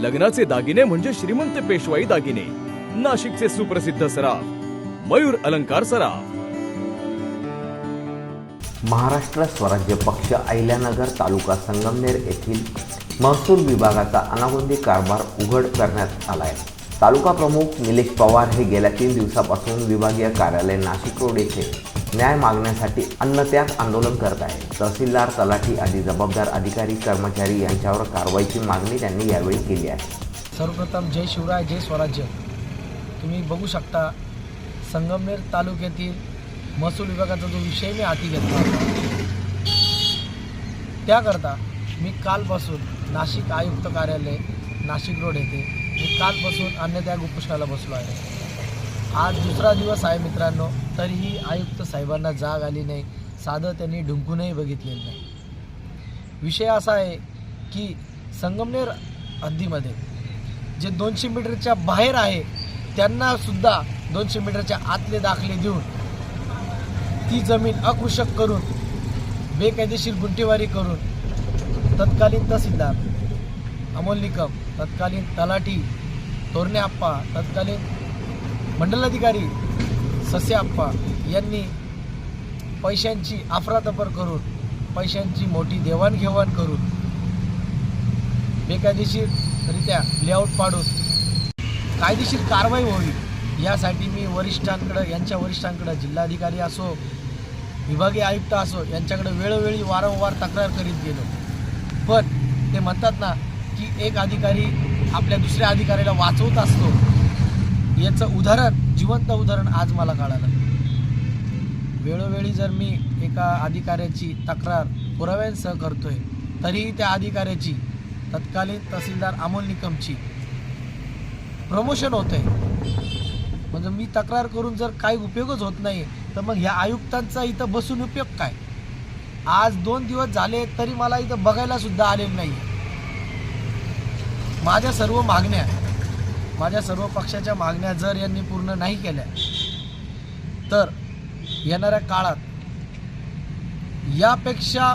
लग्नाचे दागिने म्हणजे श्रीमंत पेशवाई दागिने. नाशिकचे सुप्रसिद्ध सराफ मयूर अलंकार सराफ. महाराष्ट्र स्वराज्य पक्ष अहिल्यानगर तालुका संगमनेर येथील महसूल विभागाचा अनागोंदी कारभार उघड करण्यात आलाय. तालुका प्रमुख निलेश पवार हे गेल्या तीन दिवसापासून विभागीय कार्यालय नाशिक रोड येथे न्याय मागण्यासाठी अन्नत्याग आंदोलन करत आहे. तहसीलदार तलाठी आणि जबाबदार अधिकारी कर्मचारी यांच्यावर कारवाईची मागणी त्यांनी यावेळी केली आहे. सर्वप्रथम जय शिवराय जय स्वराज्य. तुम्ही बघू शकता संगमनेर तालुक्यातील महसूल विभागाचा जो विषय मी हाती घेतला होता त्याकरता मी कालपासून नाशिक आयुक्त कार्यालय नाशिक रोड येथे मी कालपासून अन्नत्याग उपोषणाला बसलो आहे. आज दुसरा दिवस आहे मित्रांनो तरीही आयुक्त साहेबांना जाग आली नाही. साधं त्यांनी ढुंकूनही बघितलेलं नाही. विषय असा आहे की संगमनेर हद्दीमध्ये जे दोनशे मीटरच्या बाहेर आहे त्यांना सुद्धा दोनशे मीटरच्या आतले दाखले देऊन ती जमीन अकृषक करून बेकायदेशीर गुंठेवारी करून तत्कालीन तहसीलदार अमोल निकम तत्कालीन तलाठी तोरणे आप्पा तत्कालीन मंडलाधिकारी ससे आप्पा यांनी पैशांची अफरातफर करून पैशांची मोठी देवाणघेवाण करून बेकायदेशीररित्या लेआउट पाडून कायदेशीर कारवाई व्हावी यासाठी मी वरिष्ठांकडं यांच्या वरिष्ठांकडं जिल्हाधिकारी असो विभागीय आयुक्त असो यांच्याकडे वेळोवेळी वारंवार तक्रार करीत गेलो. पण ते म्हणतात ना की एक अधिकारी आपल्या दुसऱ्या अधिकाऱ्याला वाचवत असतो. याचं उदाहरण जिवंत उदाहरण आज मला कळालं. वेळोवेळी जर मी एका अधिकाऱ्याची तक्रार पुराव्यांसह करतोय तरीही त्या अधिकाऱ्याची तत्कालीन तहसीलदार अमोल निकमची प्रमोशन होत आहे म्हणजे मी तक्रार करून जर काही उपयोगच होत नाही तर मग ह्या आयुक्तांचा इथं बसून उपयोग काय? आज दोन दिवस झाले तरी मला इथं बघायला सुद्धा आलेलं नाही माझ्या सर्व मागण्या माझ्या सर्व पक्षाच्या मागण्या जर यांनी पूर्ण नाही केल्या तर येणाऱ्या काळात यापेक्षा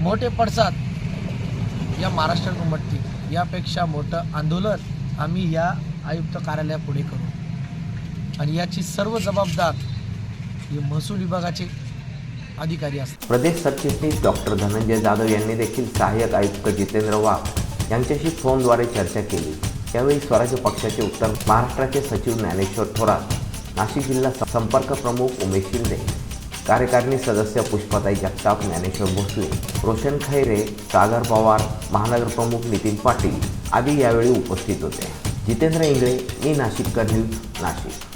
मोठे पडसाद या महाराष्ट्रात उमटतील यापेक्षा मोठं आंदोलन आम्ही या आयुक्त कार्यालयापुढे करू. आणि याची सर्व जबाबदार हे महसूल विभागाचे अधिकारी असतात प्रदेश सरचिटणीस डॉक्टर धनंजय जाधव यांनी देखील सहाय्यक आयुक्त जितेंद्र वाघ यांच्याशी फोनद्वारे चर्चा केली. यावेळी स्वराज्य पक्षाचे उत्तर महाराष्ट्राचे सचिव ज्ञानेश्वर थोरात नाशिक जिल्हा संपर्क प्रमुख उमेश शिंदे कार्यकारिणी सदस्य पुष्पाताई जगताप ज्ञानेश्वर भोसले रोशन खैरे सागर पवार महानगरप्रमुख नितीन पाटील आदी यावेळी उपस्थित होते. जितेंद्र इंगळे मी नाशिककर न्यूज नाशिक.